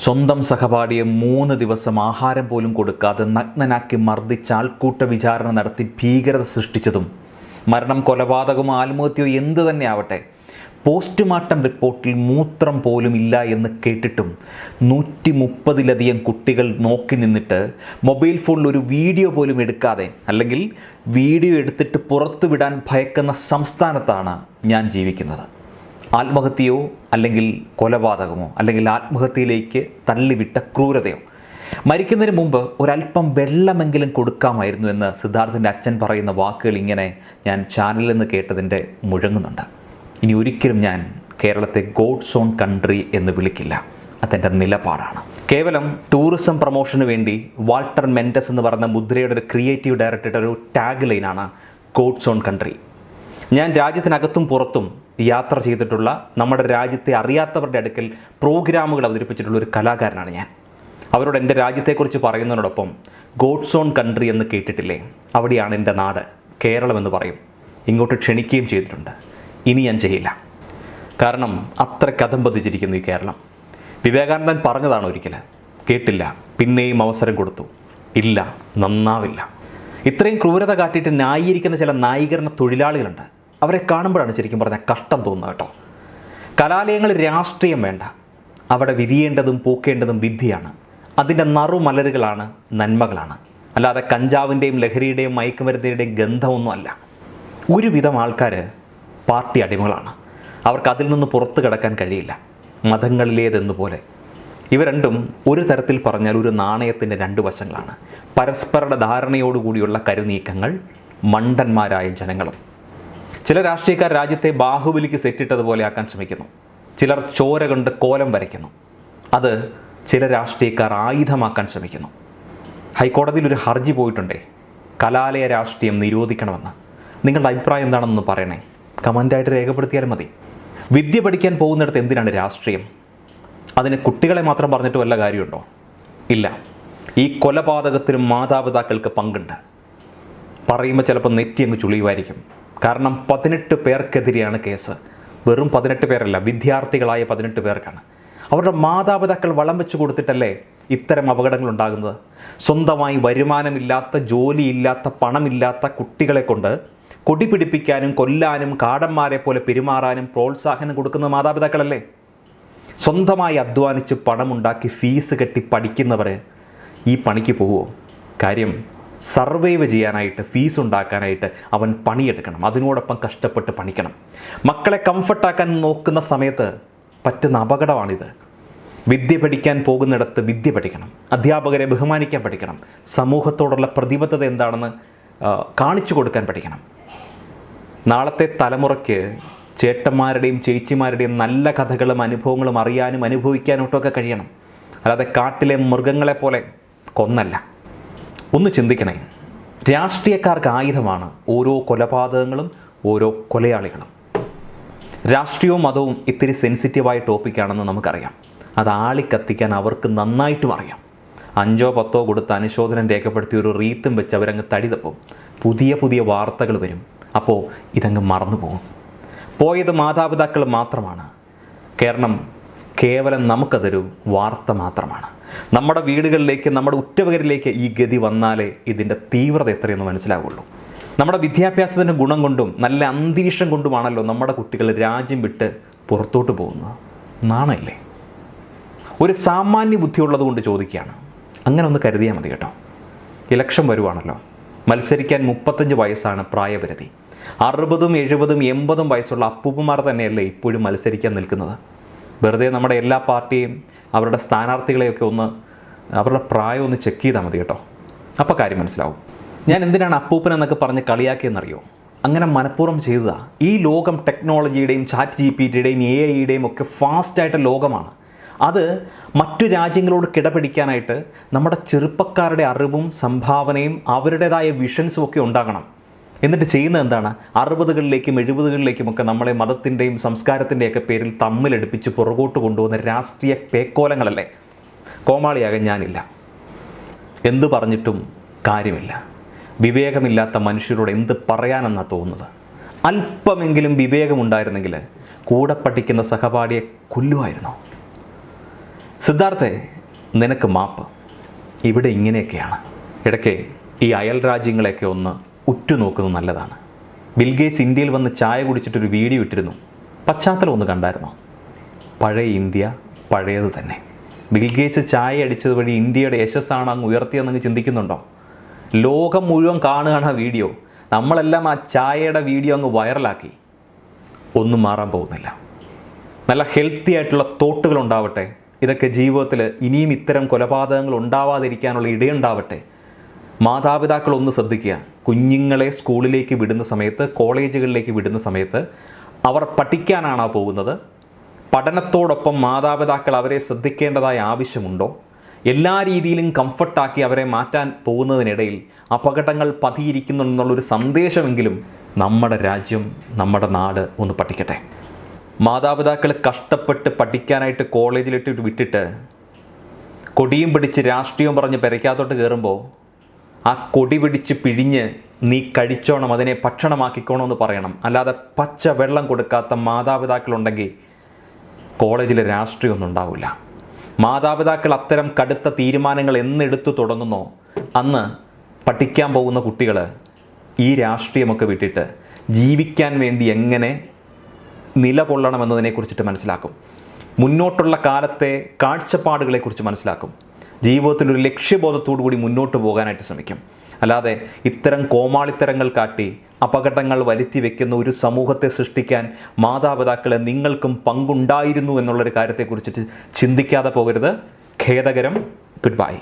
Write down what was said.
സ്വന്തം സഹപാഠിയെ മൂന്ന് ദിവസം ആഹാരം പോലും കൊടുക്കാതെ നഗ്നനാക്കി മർദ്ദിച്ച ആൾക്കൂട്ട വിചാരണ നടത്തി ഭീകരത സൃഷ്ടിച്ചതും. മരണം കൊലപാതകമോ ആത്മഹത്യയോ എന്ത് തന്നെ ആവട്ടെ പോസ്റ്റ്മോർട്ടം റിപ്പോർട്ടിൽ മൂത്രം പോലും ഇല്ല എന്ന് കേട്ടിട്ടും നൂറ്റി മുപ്പതിലധികം കുട്ടികൾ നോക്കി നിന്നിട്ട് മൊബൈൽ ഫോണിൽ ഒരു വീഡിയോ പോലും എടുക്കാതെ അല്ലെങ്കിൽ വീഡിയോ എടുത്തിട്ട് പുറത്തു വിടാൻ ഭയക്കുന്ന സംസ്ഥാനത്താണ് ഞാൻ ജീവിക്കുന്നത്. ആത്മഹത്യയോ അല്ലെങ്കിൽ കൊലപാതകമോ അല്ലെങ്കിൽ ആത്മഹത്യയിലേക്ക് തള്ളിവിട്ട ക്രൂരതയോ. മരിക്കുന്നതിന് മുമ്പ് ഒരല്പം വെള്ളമെങ്കിലും കൊടുക്കാമായിരുന്നു എന്ന് സിദ്ധാർത്ഥിന്റെ അച്ഛൻ പറയുന്ന വാക്കുകൾ ഇങ്ങനെ ഞാൻ ചാനലിൽ നിന്ന് കേട്ടതിന്റെ മുഴങ്ങുന്നുണ്ട്. ഇനി ഒരിക്കലും ഞാൻ കേരളത്തെ ഗോഡ് സോൺ കൺട്രി എന്ന് വിളിക്കില്ല. അതെന്റെ നിലപാടാണ്. കേവലം ടൂറിസം പ്രൊമോഷന് വേണ്ടി വാൾട്ടർ മെന്റസ് എന്ന് പറയുന്ന മുദ്രയുടെ ഒരു ക്രിയേറ്റീവ് ഡയറക്ടറുടെ ഒരു ടാഗ് ലൈനാണ് ഗോഡ് സോൺ കൺട്രി ഞാൻ രാജ്യത്തിനകത്തും പുറത്തും യാത്ര ചെയ്തിട്ടുള്ള നമ്മുടെ രാജ്യത്തെ അറിയാത്തവരുടെ അടുക്കൽ പ്രോഗ്രാമുകൾ അവതരിപ്പിച്ചിട്ടുള്ള ഒരു കലാകാരനാണ് ഞാൻ. അവരോട് എന്റെ രാജ്യത്തെക്കുറിച്ച് പറയുന്നതിനോടൊപ്പം ഗോഡ്സ് ഓൺ കൺട്രി എന്ന് കേട്ടിട്ടില്ലേ? അവിടെയാണ് എന്റെ നാട് കേരളം എന്ന് പറയും. ഇങ്ങോട്ട് ക്ഷണിക്കുകയും ചെയ്തിട്ടുണ്ട്. ഇനി ഞാൻ ചെയ്യില്ല. കാരണം അത്ര കഥം പതിച്ചിരിക്കുന്നു ഈ കേരളം. വിവേകാനന്ദൻ പറഞ്ഞതാണ് ഒരിക്കൽ കേട്ടില്ല പിന്നെയും അവസരം കൊടുത്തു. ഇല്ല നന്നാവില്ല. ഇത്രയും ക്രൂരത കാട്ടിയിട്ട് ന്യായീകരിക്കുന്ന ചില ന്യായീകരണ തൊഴിലാളികളുണ്ട്. അവരെ കാണുമ്പോഴാണ് ശരിക്കും പറഞ്ഞാൽ കഷ്ടം തോന്നുന്നത് കേട്ടോ. കലാലയങ്ങൾ രാഷ്ട്രീയം വേണ്ട. അവിടെ വിരിയേണ്ടതും പൂക്കേണ്ടതും വിദ്യയാണ്. അതിന്റെ നറുമലരുകളാണ് നന്മകളാണ്. അല്ലാതെ കഞ്ചാവിന്റെയും ലഹരിയുടെയും മയക്കുമരുന്നിന്റെയും ഗന്ധമൊന്നുമല്ല. ഒരുവിധം ആൾക്കാർ പാർട്ടി അടിമകളാണ്. അവർക്ക് അതിൽ നിന്ന് പുറത്തു കിടക്കാൻ കഴിയില്ല. മതങ്ങളിലേതെന്നുപോലെ ഇവ രണ്ടും ഒരു തരത്തിൽ പറഞ്ഞാൽ ഒരു നാണയത്തിന്റെ രണ്ട് വശങ്ങളാണ്. പരസ്പരുടെ ധാരണയോടുകൂടിയുള്ള കരുനീക്കങ്ങൾ മണ്ടന്മാരായ ജനങ്ങളും. ചില രാഷ്ട്രീയക്കാർ രാജ്യത്തെ ബാഹുബലിക്ക് സെറ്റിട്ടതുപോലെ ആക്കാൻ ശ്രമിക്കുന്നു. ചിലർ ചോര കൊണ്ട് കോലം വരയ്ക്കുന്നു. അത് ചില രാഷ്ട്രീയക്കാർ ആയുധമാക്കാൻ ശ്രമിക്കുന്നു. ഹൈക്കോടതിയിൽ ഒരു ഹർജി പോയിട്ടുണ്ടേ. കലാലയ രാഷ്ട്രീയം നിരോധിക്കണമെന്ന്. നിങ്ങളുടെ അഭിപ്രായം എന്താണെന്ന് പറയണേ. കമന്റായിട്ട് രേഖപ്പെടുത്തിയാലും മതി. വിദ്യ പഠിക്കാൻ പോകുന്നിടത്ത് എന്തിനാണ് രാഷ്ട്രീയം? അതിന് കുട്ടികളെ മാത്രം പറഞ്ഞിട്ട് വല്ല കാര്യമുണ്ടോ? ഇല്ല. ഈ കൊലപാതകത്തിനും മാതാപിതാക്കൾക്ക് പങ്കുണ്ട്. പറയുമ്പോൾ ചിലപ്പോൾ നെറ്റി അങ്ങ് ചുളിയുമായിരിക്കും. കാരണം പതിനെട്ട് പേർക്കെതിരെയാണ് കേസ്. വെറും പതിനെട്ട് പേരല്ല വിദ്യാർത്ഥികളായ പതിനെട്ട് പേർക്കാണ്. അവരുടെ മാതാപിതാക്കൾ വളം വെച്ച് കൊടുത്തിട്ടല്ലേ ഇത്തരം അപകടങ്ങൾ ഉണ്ടാകുന്നത്? സ്വന്തമായി വരുമാനമില്ലാത്ത ജോലിയില്ലാത്ത പണമില്ലാത്ത കുട്ടികളെ കൊണ്ട് കൊടി പിടിപ്പിക്കാനും കൊല്ലാനും കാടന്മാരെ പോലെ പെരുമാറാനും പ്രോത്സാഹനം കൊടുക്കുന്ന മാതാപിതാക്കളല്ലേ? സ്വന്തമായി അധ്വാനിച്ച് പണമുണ്ടാക്കി ഫീസ് കെട്ടി പഠിക്കുന്നവർ ഈ പണിക്ക് പോവുമോ കാര്യം സർവൈവ് ചെയ്യാനായിട്ട് ഫീസ് ഉണ്ടാക്കാനായിട്ട് അവൻ പണിയെടുക്കണം. അതിനോടൊപ്പം കഷ്ടപ്പെട്ട് പണിക്കണം. മക്കളെ കംഫർട്ടാക്കാൻ നോക്കുന്ന സമയത്ത് പറ്റുന്ന അപകടമാണിത്. വിദ്യ പഠിക്കാൻ പോകുന്നിടത്ത് വിദ്യ പഠിക്കണം. അധ്യാപകരെ ബഹുമാനിക്കാൻ പഠിക്കണം. സമൂഹത്തോടുള്ള പ്രതിബദ്ധത എന്താണെന്ന് കാണിച്ചു കൊടുക്കാൻ പഠിക്കണം. നാളത്തെ തലമുറയ്ക്ക് ചേട്ടന്മാരുടെയും ചേച്ചിമാരുടെയും നല്ല കഥകളും അനുഭവങ്ങളും അറിയാനും അനുഭവിക്കാനും ഒക്കെ കഴിയണം. അല്ലാതെ കാട്ടിലെ മൃഗങ്ങളെ പോലെ കൊന്നല്ല. ഒന്ന് ചിന്തിക്കണേ. രാഷ്ട്രീയക്കാർക്ക് ആയുധമാണ് ഓരോ കൊലപാതകങ്ങളും ഓരോ കൊലയാളികളും. രാഷ്ട്രീയവും മതവും ഇത്തിരി സെൻസിറ്റീവായ ടോപ്പിക്കാണെന്ന് നമുക്കറിയാം. അത് ആളിക്കത്തിക്കാൻ അവർക്ക് നന്നായിട്ടും അറിയാം. അഞ്ചോ പത്തോ കൊടുത്ത് അനുശോചനം രേഖപ്പെടുത്തി ഒരു റീത്തും വെച്ച് അവരങ്ങ് തടി തപ്പും പുതിയ പുതിയ വാർത്തകൾ വരും. അപ്പോൾ ഇതങ്ങ് മറന്നു പോകും. പോയത് മാതാപിതാക്കൾ മാത്രമാണ്. കാരണം കേവലം നമുക്കതൊരു വാർത്ത മാത്രമാണ്. നമ്മുടെ വീടുകളിലേക്ക് നമ്മുടെ ഉറ്റവകരിലേക്ക് ഈ ഗതി വന്നാലേ ഇതിന്റെ തീവ്രത എത്രയെന്ന് മനസ്സിലാവുള്ളൂ. നമ്മുടെ വിദ്യാഭ്യാസത്തിന്റെ ഗുണം കൊണ്ടും നല്ല അന്തരീക്ഷം കൊണ്ടുമാണല്ലോ നമ്മുടെ കുട്ടികൾ രാജ്യം വിട്ട് പുറത്തോട്ട് പോകുന്നത്. നാണല്ലേ? ഒരു സാമാന്യ ബുദ്ധിയുള്ളത് കൊണ്ട് ചോദിക്കുകയാണ്. അങ്ങനെ ഒന്ന് കരുതിയാൽ മതി കേട്ടോ. ഇലക്ഷൻ വരുവാണല്ലോ. മത്സരിക്കാൻ മുപ്പത്തഞ്ച് വയസ്സാണ് പ്രായപരിധി. അറുപതും എഴുപതും എൺപതും വയസ്സുള്ള അപ്പൂപ്പന്മാർ തന്നെയല്ലേ ഇപ്പോഴും മത്സരിക്കാൻ നിൽക്കുന്നത്? വെറുതെ നമ്മുടെ എല്ലാ പാർട്ടിയും അവരുടെ സ്ഥാനാർത്ഥികളെയൊക്കെ ഒന്ന് അവരുടെ പ്രായം ഒന്ന് ചെക്ക് ചെയ്താൽ മതി കേട്ടോ. അപ്പോൾ കാര്യം മനസ്സിലാവും. ഞാൻ എന്തിനാണ് അപ്പൂപ്പൻ എന്നൊക്കെ പറഞ്ഞ് കളിയാക്കിയെന്നറിയോ? അങ്ങനെ മനഃപൂർവം ചെയ്തതാ. ഈ ലോകം ടെക്നോളജിയുടെയും ചാറ്റ് ജി പി ടിയുടെയും എ ഐയുടെയും ഒക്കെ ഫാസ്റ്റായിട്ട് ലോകമാണ്. അത് മറ്റു രാജ്യങ്ങളോട് കിടപിടിക്കാനായിട്ട് നമ്മുടെ ചെറുപ്പക്കാരുടെ അറിവും സംഭാവനയും അവരുടേതായ വിഷൻസും ഒക്കെ ഉണ്ടാകണം. എന്നിട്ട് ചെയ്യുന്നത് എന്താണ്? അറുപതുകളിലേക്കും ഒക്കെ നമ്മളെ മതത്തിന്റെയും സംസ്കാരത്തിന്റെയൊക്കെ പേരിൽ തമ്മിലടുപ്പിച്ച് പുറകോട്ട് കൊണ്ടുപോകുന്ന രാഷ്ട്രീയ പേക്കോലങ്ങളല്ലേ? കോമാളിയാകാൻ ഞാനില്ല. എന്തു പറഞ്ഞിട്ടും കാര്യമില്ല. വിവേകമില്ലാത്ത മനുഷ്യരോട് എന്ത് പറയാനെന്നാണ് തോന്നുന്നത്? അല്പമെങ്കിലും വിവേകമുണ്ടായിരുന്നെങ്കിൽ കൂടെ പഠിക്കുന്ന സഹപാഠിയെ കൊല്ലുമായിരുന്നു? സിദ്ധാർത്ഥെ നിനക്ക് മാപ്പ്. ഇവിടെ ഇങ്ങനെയൊക്കെയാണ്. ഇടയ്ക്ക് ഈ അയൽ രാജ്യങ്ങളെയൊക്കെ ഒന്ന് ഉറ്റുനോക്കുന്നത് നല്ലതാണ്. ബിൽഗേറ്റ്സ് ഇന്ത്യയിൽ വന്ന് ചായ കുടിച്ചിട്ടൊരു വീഡിയോ ഇട്ടിരുന്നു. പശ്ചാത്തലം ഒന്ന് കണ്ടായിരുന്നു? പഴയ ഇന്ത്യ പഴയത് തന്നെ. ബിൽഗേറ്റ്സ് ചായ അടിച്ചത് വഴി ഇന്ത്യയുടെ യശസ്സാണ് അങ്ങ് ഉയർത്തിയെന്നങ്ങ് ചിന്തിക്കുന്നുണ്ടോ? ലോകം മുഴുവൻ കാണുകയാണ് ആ വീഡിയോ. നമ്മളെല്ലാം ആ ചായയുടെ വീഡിയോ അങ്ങ് വൈറലാക്കി. ഒന്നും മാറാൻ പോകുന്നില്ല. നല്ല ഹെൽത്തി ആയിട്ടുള്ള തോട്ടുകൾ ഉണ്ടാവട്ടെ. ഇതൊക്കെ ജീവിതത്തിൽ ഇനിയും ഇത്തരം കൊലപാതകങ്ങൾ ഉണ്ടാവാതിരിക്കാനുള്ള ഇടയുണ്ടാവട്ടെ. മാതാപിതാക്കൾ ഒന്ന് ശ്രദ്ധിക്കുക. കുഞ്ഞുങ്ങളെ സ്കൂളിലേക്ക് വിടുന്ന സമയത്ത് കോളേജുകളിലേക്ക് വിടുന്ന സമയത്ത് അവർ പഠിക്കാനാണോ പോകുന്നത്? പഠനത്തോടൊപ്പം മാതാപിതാക്കൾ അവരെ ശ്രദ്ധിക്കേണ്ടതായ ആവശ്യമുണ്ടോ? എല്ലാ രീതിയിലും കംഫർട്ടാക്കി അവരെ മാറ്റാൻ പോകുന്നതിനിടയിൽ അപകടങ്ങൾ പതിയിരിക്കുന്നുണ്ടെന്നുള്ളൊരു സന്ദേശമെങ്കിലും നമ്മുടെ രാജ്യം നമ്മുടെ നാട് ഒന്ന് പഠിക്കട്ടെ. മാതാപിതാക്കൾ കഷ്ടപ്പെട്ട് പഠിക്കാനായിട്ട് കോളേജിലിട്ട് വിട്ടിട്ട് കൊടിയും പിടിച്ച് രാഷ്ട്രീയം പറഞ്ഞ് പെരയ്ക്കകത്തോട്ട് കയറുമ്പോൾ ആ കൊടി പിടിച്ച് പിഴിഞ്ഞ് നീ കഴിച്ചോണം അതിനെ ഭക്ഷണമാക്കിക്കോണം എന്ന് പറയണം. അല്ലാതെ പച്ച വെള്ളം കൊടുക്കാത്ത മാതാപിതാക്കളുണ്ടെങ്കിൽ കോളേജിൽ രാഷ്ട്രീയമൊന്നും ഉണ്ടാവില്ല. മാതാപിതാക്കൾ അത്തരം കടുത്ത തീരുമാനങ്ങൾ എന്നെടുത്തു തുടങ്ങുന്നോ? അന്ന് പഠിക്കാൻ പോകുന്ന കുട്ടികൾ ഈ രാഷ്ട്രീയമൊക്കെ വിട്ടിട്ട് ജീവിക്കാൻ വേണ്ടി എങ്ങനെ നിലകൊള്ളണമെന്നതിനെക്കുറിച്ചിട്ട് മനസ്സിലാക്കും. മുന്നോട്ടുള്ള കാലത്തെ കാഴ്ചപ്പാടുകളെക്കുറിച്ച് മനസ്സിലാക്കും. ജീവിതത്തിൽ ഒരു ലക്ഷ്യബോധത്തോടു കൂടി മുന്നോട്ട് പോകാനായിട്ട് ശ്രമിക്കും. അല്ലാതെ ഇത്തരം കോമാളിത്തരങ്ങൾ കാട്ടി അപകടങ്ങൾ വരുത്തി വെക്കുന്ന ഒരു സമൂഹത്തെ സൃഷ്ടിക്കാൻ മാതാപിതാക്കളെ നിങ്ങൾക്കും പങ്കുണ്ടായിരുന്നു എന്നുള്ളൊരു കാര്യത്തെക്കുറിച്ചിട്ട് ചിന്തിക്കാതെ പോകരുത്. ഖേദകരം. Good bye